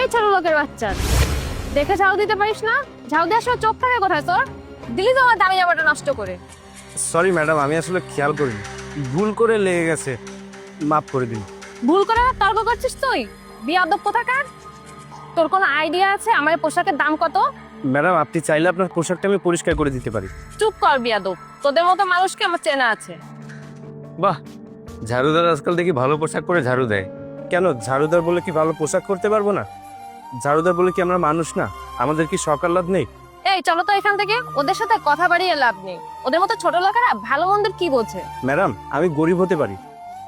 এই ছোট লোকের বাচ্চা। দেখে ঝাউ দিতে পারিস না? ঝাউ দেওয়ার সময় চোখ থাকে কোথায় তোর? দিলি তো আমার দামি জামাটা নষ্ট করে। সরি ম্যাডাম আমি আসলে খেয়াল করিনি। ভুল করে লেগে গেছে। মাফ করে দিন। ভুল করে তর্ক করছিস তুই? বিয়াদব কোথাকার? তোর কোনো আইডিয়া আছে আমার পোশাকের দাম কত? ম্যাডাম আপনি চাইলে আপনার পোশাকটা আমি পরিষ্কার করে দিতে পারি। চুপ কর বিয়াদব তোদের মতো মানুষকে আমার চেনা আছে। বাহ! ঝাড়ুদার আজকাল দেখি ভালো পোশাক পরে ঝাড়ু দেয়। কেন? ঝাড়ুদার বলে কি ভালো পোশাক করতে পারব না? ঝাড়ুদার বলে কি আমরা মানুষ না? আমাদের কি সকাল লাভ নেই? এই চলো তো এখান থেকে। ওদের সাথে কথা বাড়িয়ে লাভ নেই। ওদের মতো ছোট লোকেরা ভালো মন্দের কি বোঝে? ম্যাডাম আমি গরিব হতে পারি।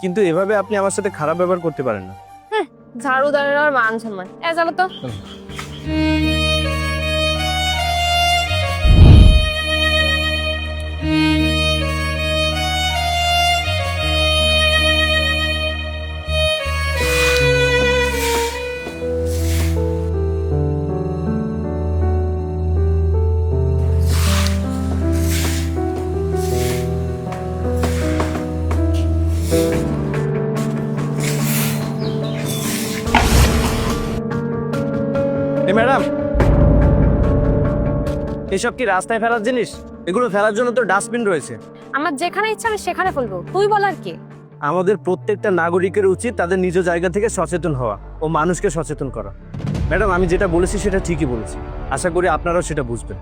কিন্তু এভাবে আপনি আমার সাথে খারাপ ব্যবহার করতে পারেন না। ঝাড়ুদারের আর মান সম্মান। এ চলো তো। এই ম্যাডাম এসব কি রাস্তায় ফেলার জিনিস? এগুলো ফেলার জন্য তো ডাস্টবিন রয়েছে। আমার যেখানে ইচ্ছা আমি সেখানে ফেলব। তুই বলার কি। আমাদের প্রত্যেকটা নাগরিকের উচিত তাদের নিজ জায়গা থেকে সচেতন হওয়া ও মানুষকে সচেতন করা। ম্যাডাম আমি যেটা বলেছি সেটা ঠিকই বলেছি। আশা করি আপনারাও সেটা বুঝবেন।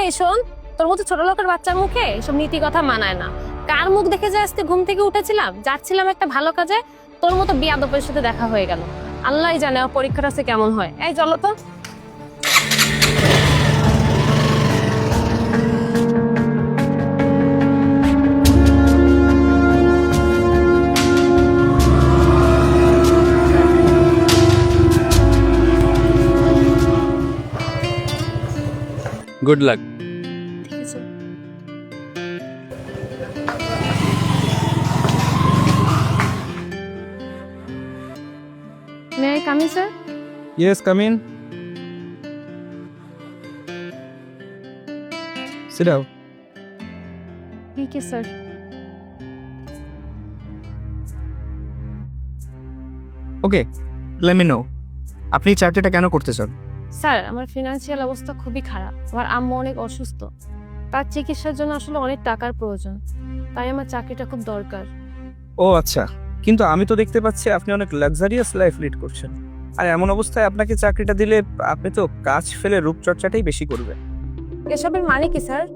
এই শোন তোর মতো ছোট লোকের বাচ্চার মুখে এসব নীতি কথা মানায় না। কার মুখ দেখে যে আজকে ঘুম থেকে উঠেছিলাম যাচ্ছিলাম একটা ভালো কাজে তোর মতো বিয়াদবের সাথে দেখা হয়ে গেল। আল্লাহ জানে ওর পরীক্ষাটা সে কেমন হয়। এই চলো তো। গুড লাক ঠিক আছে may I coming sir Yes, come in. Sit down. let me know. আপনি এই কেন করতে চান স্যার আমার ফিনান্সিয়াল অবস্থা খুবই খারাপ। আমার আম্মু অনেক অসুস্থ। তার চিকিৎসার জন্য আসলে অনেক টাকার প্রয়োজন। তাই আমার চাকরিটা খুব দরকার। ও আচ্ছা। কিন্তু আমি তো দেখতে পাচ্ছি আপনি অনেক লাক্সারিয়াস লাইফ লিড করছেন। আর এমন অবস্থায় আপনাকে চাকরিটা দিলে আপনি তো কাজ ফেলে রূপচর্চাটাই বেশি করবেন। এসবের মানে কি স্যার?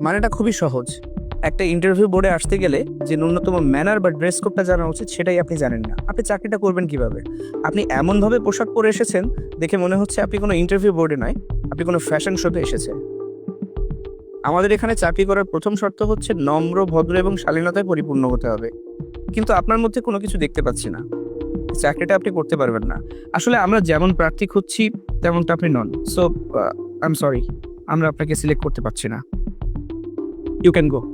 মানেটা খুবই সহজ। একটা ইন্টারভিউ বোর্ডে আসতে গেলে যে ন্যূনতম ম্যানার বা ড্রেস কোডটা জানা উচিত সেটাই আপনি জানেন না। আপনি চাকরিটা করবেন কীভাবে? আপনি এমনভাবে পোশাক পরে এসেছেন দেখে মনে হচ্ছে আপনি কোনো ইন্টারভিউ বোর্ডে নয়, আপনি কোনো ফ্যাশন শোতে এসেছেন। আমাদের এখানে চাকরি করার প্রথম শর্ত হচ্ছে নম্র, ভদ্র এবং শালীনতায় পরিপূর্ণ হতে হবে। কিন্তু আপনার মধ্যে কোনো কিছু দেখতে পাচ্ছি না। চাকরিটা আপনি করতে পারবেন না। আসলে আমরা যেমন প্রার্থী খুঁজছি, তেমনটা আপনি নন। সো আই এম সরি আমরা আপনাকে সিলেক্ট করতে পারছি না। ইউ ক্যান গো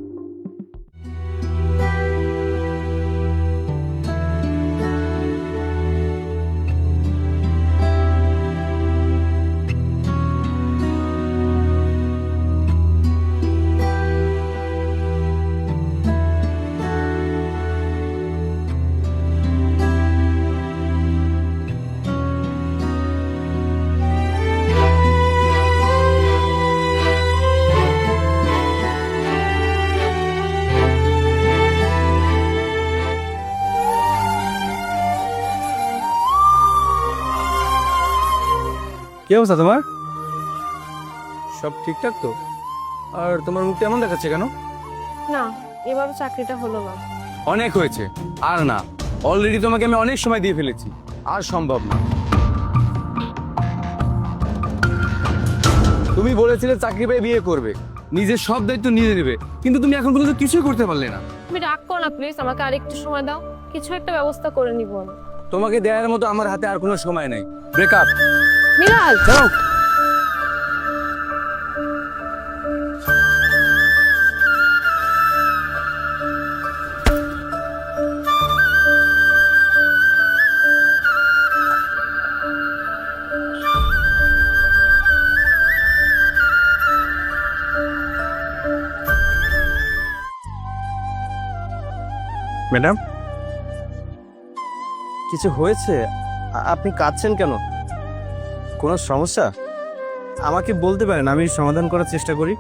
কি অবস্থা তোমার? সব ঠিকঠাক তো? আর তোমার মুখটা এমন দেখাচ্ছে কেন? না এবার চাকরিটা হলো না। অনেক হয়েছে। আর না অলরেডি তোমাকে আমি অনেক সময় দিয়ে ফেলেছি। আর সম্ভব না। তুমি বলেছিলে চাকরি পেয়ে বিয়ে করবে। নিজের সব দায়িত্ব নিজে নেবে। কিন্তু তুমি এখন পর্যন্ত কিছুই করতে পারলে না। তুমি রাগ করো না প্লিজ আমাকে আরেকটু সময় দাও। কিছু একটা ব্যবস্থা করে নিব তোমাকে দেওয়ার মতো আমার হাতে আর কোনো সময় নেই। ব্রেকআপ চলো ম্যাডাম? কিছু হয়েছে? আপনি কাঁদছেন কেন? কোনো সমস্যা? আমাকে বলতে পারেন আমি সমাধান করার চেষ্টা করি।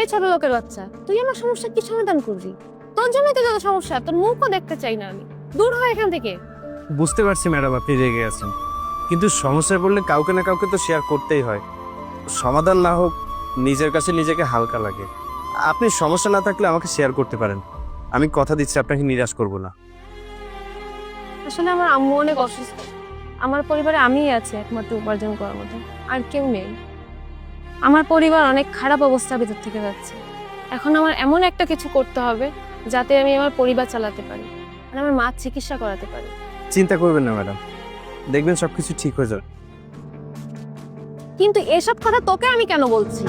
এই ছোট লোকের বাচ্চা তুই আমার সমস্যা কি সমাধান করবি? তোর জন্যই তো যত সমস্যা তোর মুখও দেখতে চাই না আমি। দূর হয় এখান থেকে। বুঝতে পারছি ম্যাডাম আপনি রেগে আছেন। কিন্তু সমস্যায় পড়লে কাউকে না কাউকে তো শেয়ার করতেই হয়। সমাধান না হোক নিজের কাছে নিজেকে হালকা লাগে। আপনি সমস্যা না থাকলে আমাকে শেয়ার করতে পারেন। আমি কথা দিচ্ছি আপনাকে নিরাশ করব না। আসলে আমার আম্মু অনেক অসুস্থ। আমার পরিবারে আমিই আছি একমাত্র উপার্জন করার মতো আর কেউ নেই। আমার পরিবার অনেক খারাপ অবস্থার ভিতর থেকে যাচ্ছে। এখন আমার এমন একটা কিছু করতে হবে যাতে আমি আমার পরিবার চালাতে পারি আর আমার মা চিকিৎসা করাতে পারি। চিন্তা করবেন না ম্যাডাম। দেখবেন সবকিছু ঠিক হয়ে যাবে। কিন্তু এসব কথা তোকে আমি কেন বলছি?